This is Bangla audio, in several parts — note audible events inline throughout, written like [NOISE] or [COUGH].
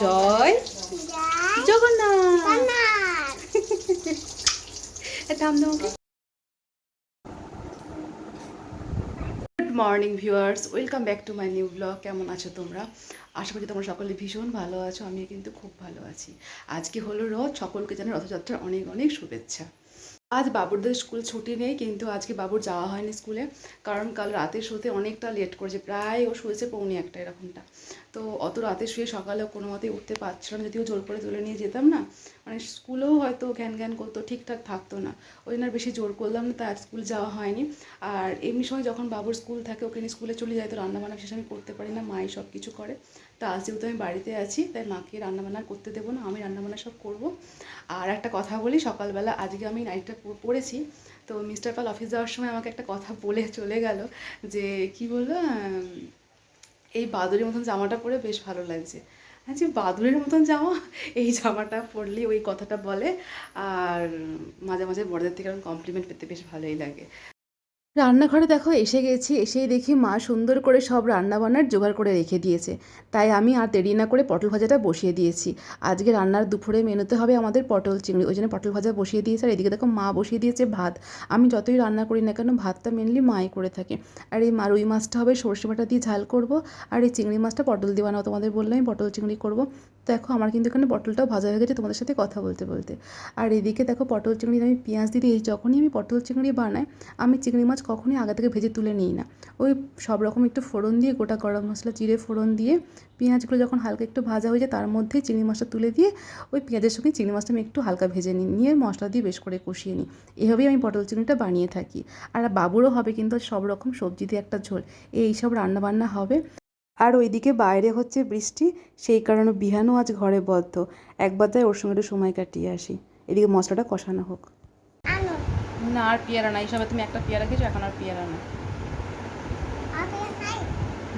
জয় জগন্নাথ। এ থাম good morning viewers welcome back to my new blog কেমন আছো তোমরা? আশা করি তোমরা সকলে ভীষণ ভালো আছো আমি কিন্তু খুব ভালো আছি। আজকে হলো রথ সকলকে জানাই রথযাত্রার অনেক অনেক শুভেচ্ছা। আজ বাবুরদের স্কুল ছুটি নেই, কিন্তু আজকে বাবুর যাওয়া হয়নি স্কুলে। কারণ কাল রাতে শুতে অনেকটা লেট করেছে, প্রায় ও শুয়েছে পৌনে একটা এরকমটা। তো অত রাতে শুয়ে সকালে কোনো মতেই উঠতে পারছিল না, যদিও জোর করে তুলে নিয়ে যেতাম না। মানে স্কুলেও হয়তো জ্ঞান জ্ঞান করতো, ঠিকঠাক থাকতো না। ওই জন্য বেশি জোর করলাম না আজ স্কুল যাওয়া হয়নি। আর এমনি সময় যখন বাবুর স্কুল থাকে, ওকে নিয়ে স্কুলে চলে যায় তো রান্নাবান্না বিশেষ আমি করতে পারি না, মাই সব কিছু করে। তা আজ যেহেতু আমি বাড়িতে আছি, তাই মাকে রান্নাবান্না করতে দেবো না, আমি রান্নাবান্না সব করব। আর একটা কথা বলি, সকালবেলা আজকে আমি নাইটটা পড়েছি, তো মিস্টার পাল অফিস যাওয়ার সময় আমাকে একটা কথা বলে চলে গেল যে, কি বলল এই বাদুড়ের মতন জামাটা পরে বেশ ভালো লাগছে। আচ্ছা বাদুড়ের মতন জামা, এই জামাটা পরলে ওই কথাটা বলে, আর মাঝে মাঝে বড়দের থেকে কমপ্লিমেন্ট পেতে বেশ ভালোই লাগে। রান্নাঘরে দেখো, এসে গেছি। এসেই দেখি মা সুন্দর করে সব রান্নাবান্নার জোগাড় করে রেখে দিয়েছে। তাই আমি আর দেরি না করে পটল ভাজাটা বসিয়ে দিয়েছি। আজকে রান্নার দুপুরে মেনুতে হবে আমাদের পটল চিংড়ি। ওই জন্য পটল ভাজা বসিয়ে দিয়েছে। আর এদিকে দেখো মা বসিয়ে দিয়েছে ভাত। আমি যতই রান্না করি না কেন, ভাতটা মেনলি মাই করে থাকে। আর এই মা রুই মাছটা হবে সর্ষে বাটা দিয়ে ঝাল করব। আর এই চিংড়ি মাছটা পটল দিয়ে বানাবো তোমাদের বললাম পটল চিংড়ি করব। দেখো, আমার কিন্তু এখানে পটলটাও ভাজা হয়ে গেছে তোমাদের সাথে কথা বলতে বলতে। আর এদিকে দেখো, পটল চিংড়ি আমি পেঁয়াজ দিয়ে দিই যখনই আমি পটল চিংড়ি বানাই, আমি চিংড়ি মাছ কখনই আগে থেকে ভেজে তুলে নিই না। ওই সব রকম একটু ফোড়ন দিয়ে, গোটা গরম মশলা, জিরে ফোড়ন দিয়ে, পেঁয়াজগুলো যখন হালকা একটু ভাজা হয়ে যায়, তার মধ্যেই চিংড়ি মাছটা তুলে দিয়ে, ওই পেঁয়াজের সঙ্গে চিংড়ি মাছটা আমি একটু হালকা ভেজে নিই, নিয়ে মশলা দিয়ে বেশ করে কষিয়ে নিই। এভাবেই আমি পটল চিংড়িটা বানিয়ে থাকি। আর বাবুরও হবে কিন্তু সব রকম সবজি দিয়ে একটা ঝোল। এই সব রান্নাবান্না হবে। আর ওইদিকে বাইরে হচ্ছে বৃষ্টি সেই কারণে বিহানও আজ ঘরে বদ্ধ। একবার যাই ওর সঙ্গে একটু সময় কাটিয়ে আসি। এদিকে মশলাটা কষানো হোক। না আর পেয়ারা নাই সবে তুমি একটা পেয়ারা খেয়েছো এখন আর পেয়ারা না।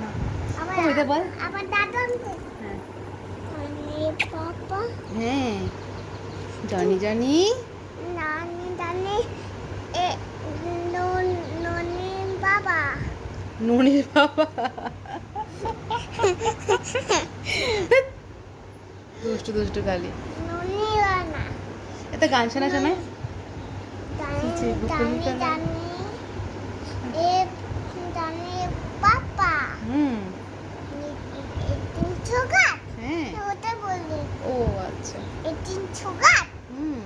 না। হ্যাঁ। মানে হ্যাঁ। জানি জানি। বাবা। নুনির বাবা। দুষ্টু দুষ্টু গালি। এটা গান শোনা শোনায় হ্যাঁ। ও আচ্ছা। হুম।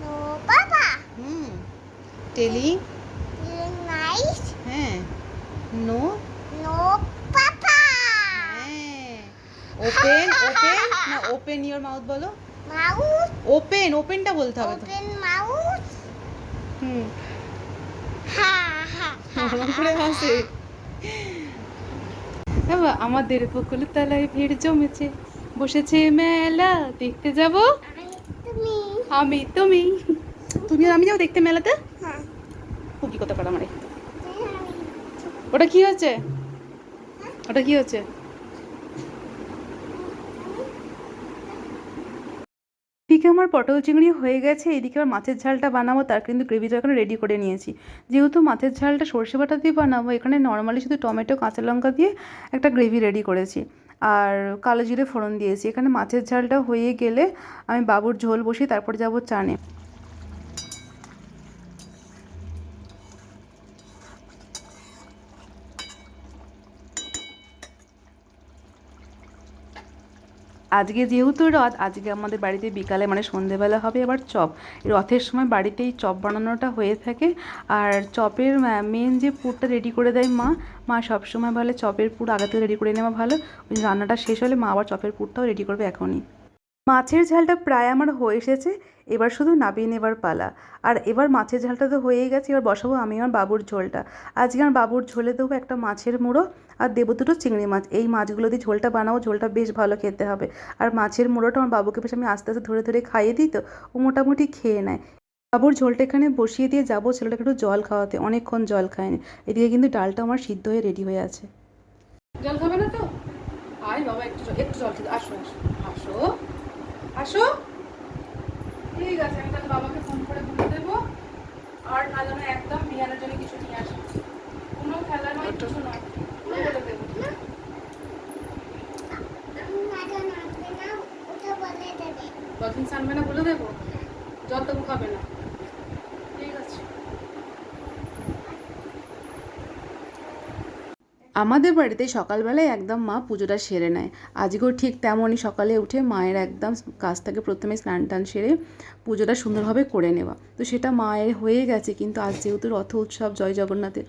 নো বাবা হুম। টেলি। নাইস। হ্যাঁ। নো। নো ওপেন ওপেন না ওপেন ইওর মাউথ বলো। মাউস ওপেন ওপেনটা বলতে হবে ওপেন মাউস হুম। হা হা করে হাসে। বাবা আমাদের বকুলের তলায় ভিড় জমেছে। বসেছে মেলা দেখতে যাব। তুমি। আমি তুমি। তুমি আর আমি যাও দেখতে মেলাতে? হ্যাঁ। কি কথা করা আমার। ওটা কি হচ্ছে ওটা কি হচ্ছে এদিকে আমার পটল চিংড়ি হয়ে গেছে, এদিকে আমার মাছের ঝালটা বানাবো, তার কিন্তু গ্রেভিটা এখানে রেডি করে নিয়েছি। যেহেতু মাছের ঝালটা সর্ষে বাটা দিয়ে বানাবো, এখানে নর্মালি শুধু টমেটো, কাঁচা লঙ্কা দিয়ে একটা গ্রেভি রেডি করেছি। আর কালো জিরে ফোড়ন দিয়েছি, এখানে মাছের ঝালটা হয়ে গেলে আমি বাবুর ঝোল বসিয়ে তারপর যাব চানে। আজকে যেহেতু রথ, আজকে আমাদের বাড়িতে বিকালে মানে সন্ধেবেলা হবে আবার চপ। রথের সময় বাড়িতেই চপ বানানোটা হয়ে থাকে। আর চপের মেন যে পুরটা রেডি করে দেয় মা মা সবসময় বলে চপের পুর আগে থেকে রেডি করে নেওয়া ভালো। রান্নাটা শেষ হলে মা আবার চপের পুরটাও রেডি করবে এখনই। মাছের ঝালটা প্রায় আমার হয়ে এসেছে, এবার শুধু নাবিয়ে নেবার পালা। আর এবার মাছের ঝালটা তো হয়েই গেছে, এবার বসাবো আমি আমার বাবুর ঝোলটা। আজকে আমার বাবুর ঝোলে দেবো একটা মাছের মুড়ো আর দেবো দুটো চিংড়ি মাছ। এই মাছগুলো দিয়ে ঝোলটা বানাবো, ঝোলটা বেশ ভালো খেতে হবে। আর মাছের মুড়োটা আমার বাবুকে বেশ আমি আস্তে আস্তে ধরে ধরে খাইয়ে দিই তো, ও মোটামুটি খেয়ে নেয়। বাবুর ঝোলটা এখানে বসিয়ে দিয়ে যাব ছেলেটাকে একটু জল খাওয়াতে, অনেকক্ষণ জল খায়নি। এদিকে কিন্তু ডালটা আমার সিদ্ধ হয়ে রেডি হয়ে আছে। জল খাবে না তো? আয় বাবা, একটু একটু জল খেতে, আসো আসো আসো। আসো। ঠিক আছে আমি তাহলে বাবাকে ফোন করে বলে দেবো। আর না যেন একদম মিয়ানের জন্য কিছু নিয়ে আসো। কোনো খেলা নয় মানে কিছু নয়। পুরো বলে দেবো কদিন সানবে না মানে বলে দেবো। যত খাবে না। আমাদের বাড়িতে সকালবেলায় একদম মা পুজোটা সেরে নেয়। আজকেও ঠিক তেমনই সকালে উঠে মায়ের একদম কাজ থেকে প্রথমে স্নান টান সেরে পুজোটা সুন্দরভাবে করে নেওয়া। তো সেটা মায়ের হয়ে গেছে, কিন্তু আজ যেহেতু রথ উৎসব, জয় জগন্নাথের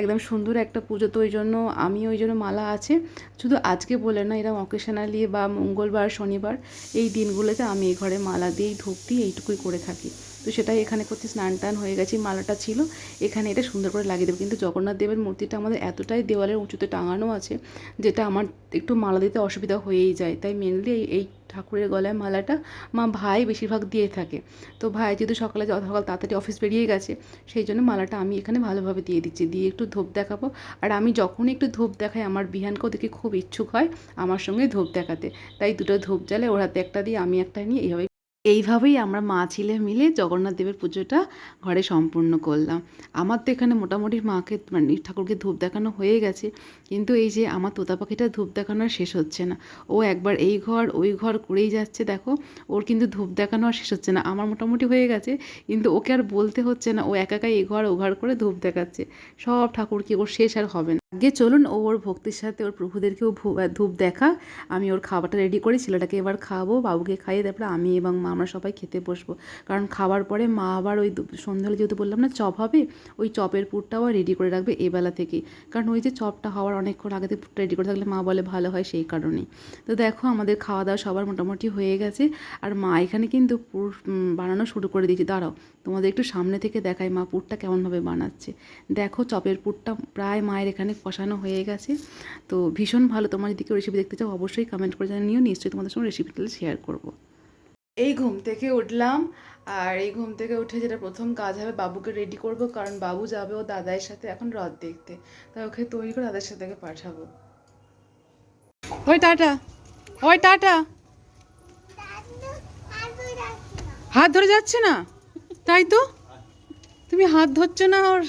একদম সুন্দর একটা পুজো, তো ওই জন্য আমি ওই জন্য মালা আছে। শুধু আজকে বলে না এরকম অকেশনালি বা মঙ্গলবার, শনিবার এই দিনগুলোতে আমি এই ঘরে মালা দিয়েই ধূপ দিই এইটুকুই করে থাকি। তো সেটাই এখানে করছি স্নান টান হয়ে গেছে, মালাটা ছিল। এখানে এটা সুন্দর করে লাগিয়ে দেবো। কিন্তু জগন্নাথ দেবের মূর্তিটা আমাদের এতটাই দেওয়ালের উঁচুতে টাঙানো আছে, যেটা আমার একটু মালা দিতে অসুবিধা হয়েই যায়। তাই মেনলি এই ঠাকুরের গলায় মালাটা মা ভাই বেশিরভাগ দিয়ে থাকে। তো ভাই যেহেতু সকালে সকাল তাড়াতাড়ি অফিস বেরিয়ে গেছে, সেই জন্য মালাটা আমি এখানে ভালোভাবে দিয়ে দিচ্ছি। দিয়ে একটু ধূপ দেখাবো। আর আমি যখনই একটু ধূপ দেখাই, আমার বিহানকেও দেখে খুব ইচ্ছুক হয় আমার সঙ্গে ধূপ দেখাতে। তাই দুটো ধূপ জ্বালে ওর হাতে একটা দিয়ে আমি একটা নিয়ে এইভাবে এইভাবেই আমরা মা ছেলে মিলে জগন্নাথ দেবের পুজোটা ঘরে সম্পূর্ণ করলাম। আমার তো এখানে মোটামুটি মাকে মানে ঠাকুরকে ধূপ দেখানো হয়ে গেছে, কিন্তু এই যে আমার তোতা পাখিটা ধূপ দেখানো আর শেষ হচ্ছে না। ও একবার এই ঘর, ওই ঘর করেই যাচ্ছে, দেখো। ওর কিন্তু ধূপ দেখানো আর শেষ হচ্ছে না। আমার মোটামুটি হয়ে গেছে, কিন্তু ওকে আর বলতে হচ্ছে না। ও একা একাই এই ঘর, ও ঘর করে ধূপ দেখাচ্ছে। সব ঠাকুরকে ওর শেষ আর হবে না। আগে চলুন ও ওর ভক্তির সাথে ওর প্রভুদেরকেও ধূপ দেখা। আমি ওর খাবারটা রেডি করি, ছেলেটাকে এবার খাওয়াবো, বাবুকে খাইয়ে তারপরে আমি এবং মা আমরা সবাই খেতে বসবো। কারণ খাওয়ার পরে মা আবার ওই দু- সন্ধ্যা হলে যেহেতু বললাম না, চপ হবে, ওই চপের পুরটাও রেডি করে রাখবে এবেলা থেকেই। কারণ ওই যে চপটা হওয়ার অনেকক্ষণ আগে থেকে পুরটা রেডি করে থাকলে মা বলে ভালো হয় সেই কারণেই। তো দেখো আমাদের খাওয়া দাওয়া সবার মোটামুটি হয়ে গেছে। আর মা এখানে কিন্তু পুর বানানো শুরু করে দিয়েছে। দাঁড়াও, তোমাদের একটু সামনে থেকে দেখাই মা পুরটা কেমনভাবে বানাচ্ছে। দেখো চপের পুরটা প্রায় মায়ের এখানে কষানো হয়ে গেছে। তো ভীষণ ভালো তোমার যদি কেউ রেসিপি দেখতে চাও অবশ্যই কমেন্ট করে জানিয়ে জানিও নিশ্চয়ই তোমাদের সঙ্গে রেসিপিটা শেয়ার করব। এই ঘুম থেকে উঠলাম আর এই ঘুম থেকে উঠে যেটা প্রথম কাজ হবে বাবুকে রেডি করব কারণ বাবু যাবে ও দাদাইয়ের সাথে এখন রথ দেখতে। তাই ওকে তৈরি করে দাদার সাথে পাঠাবো। ওই টাটা ওই টাটা। হাত ধরে যাচ্ছে না? তাই তো? তুমি হাত ধরছো না ওর?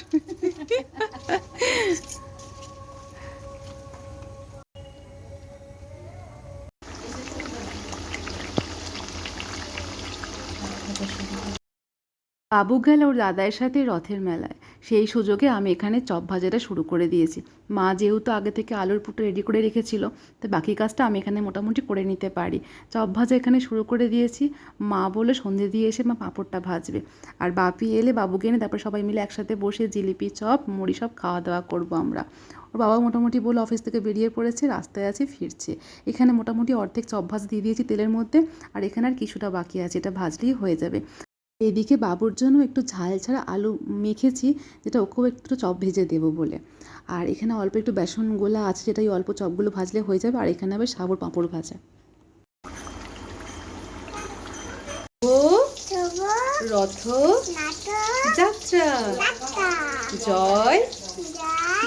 বাবু গেল ওর দাদার সাথে রথের মেলায়। সেই সুযোগে আমি এখানে চপ ভাজাটা শুরু করে দিয়েছি। মা যেহেতু আগে থেকে আলুর পুটো রেডি করে রেখেছিল, তো বাকি কাজটা আমি এখানে মোটামুটি করে নিতে পারি। চপ ভাজা এখানে শুরু করে দিয়েছি। মা বলে সন্ধে দিয়ে এসে মা পাঁপড়টা ভাজবে। আর বাপি এলে বাবুকে এনে তারপর সবাই মিলে একসাথে বসে জিলিপি চপ, মুড়ি সব খাওয়া দাওয়া করব আমরা। ওর বাবা মোটামুটি বলে অফিস থেকে বেরিয়ে পড়েছে, রাস্তায় আছে, ফিরছে। এখানে মোটামুটি অর্ধেক চপ ভাজ দিয়ে দিয়েছি তেলের মধ্যে। আর এখানে আর কিছুটা বাকি আছে, এটা ভাজলেই হয়ে যাবে। এদিকে বাবুর জন্য একটু ঝাল ছাড়া আলু মেখেছি যেটা ওকেও একটু চপ ভেজে দেবো বলে। আর এখানে অল্প একটু বেসন গোলা আছে যেটা এই অল্প চপগুলো ভাজলে হয়ে যাবে আর এখানে হবে সাবুর পাঁপড় ভাজা। ও রথ নাটক। যাত্রা। জয়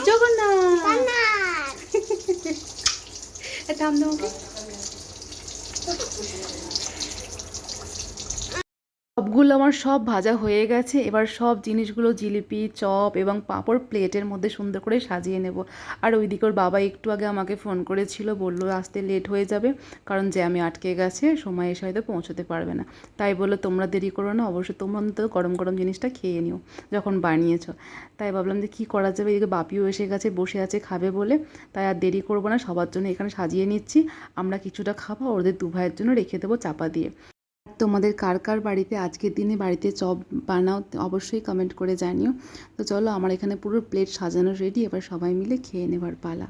জগন্নাথ। [LAUGHS] [LAUGHS] সবগুলো আমার সব ভাজা হয়ে গেছে। এবার সব জিনিসগুলো জিলিপি, চপ এবং পাঁপড় প্লেটের মধ্যে সুন্দর করে সাজিয়ে নেব। আর ওইদিকে ওর বাবা একটু আগে আমাকে ফোন করেছিল, বলল, আসতে লেট হয়ে যাবে, কারণ জ্যামে আটকে গেছে, সময় এসে হয়তো পৌঁছতে পারবে না। তাই বলল, তোমরা দেরি করো না, অবশ্যই তোমরা অন্তত গরম গরম জিনিসটা খেয়ে নিও, যখন বানিয়েছো। তাই ভাবলাম যে, কী করা যাবে? এদিকে বাপিও এসে গেছে, বসে আছে, খাবে বলে। তাই আর দেরি করব না, সবার জন্য এখানে সাজিয়ে নিচ্ছি। আমরা কিছুটা খাব, ওদের দু ভাইয়ের জন্য রেখে দেবো চাপা দিয়ে। তোমাদের কার কার বাড়িতে আজকের দিনে বাড়িতে চপ বানাও, অবশ্যই কমেন্ট করে জানিও। তো চলো, আমার এখানে পুরো প্লেট সাজানো রেডি এবার সবাই মিলে খেয়ে নেবার পালা।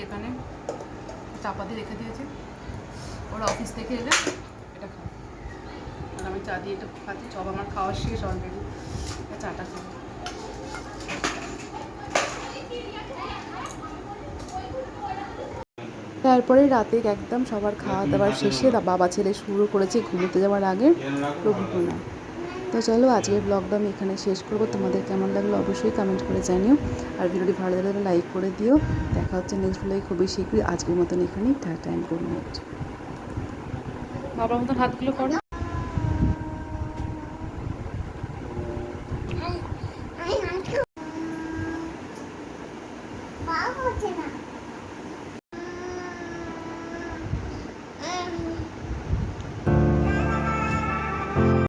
যেখানে চাপাতি রেখে দিয়েছে ওরা অফিস থেকে এলে এটা খাও আর আমি চা দিয়ে এটা খাচ্ছি চপ আমার খাওয়া শেষ অলরেডি চাটা খাব। তারপরে রাতে একদম সবার খাওয়া দাওয়ার শেষে বাবা ছেলে শুরু করেছে ঘুমোতে যাওয়ার আগে প্রভুপনা তো চলো আজকের ব্লগটা আমি এখানে শেষ করব। তোমাদের কেমন লাগল অবশ্যই কমেন্ট করে জানিও। আর ভিডিওটি ভালো লাগলে লাইক করে দিও। দেখা হচ্ছে নেক্সট ব্লগে খুবই শীঘ্রই। আজকের মতন এখানেই, টাটা অ্যান্ড গুড বাবার মতন হাতগুলো করো।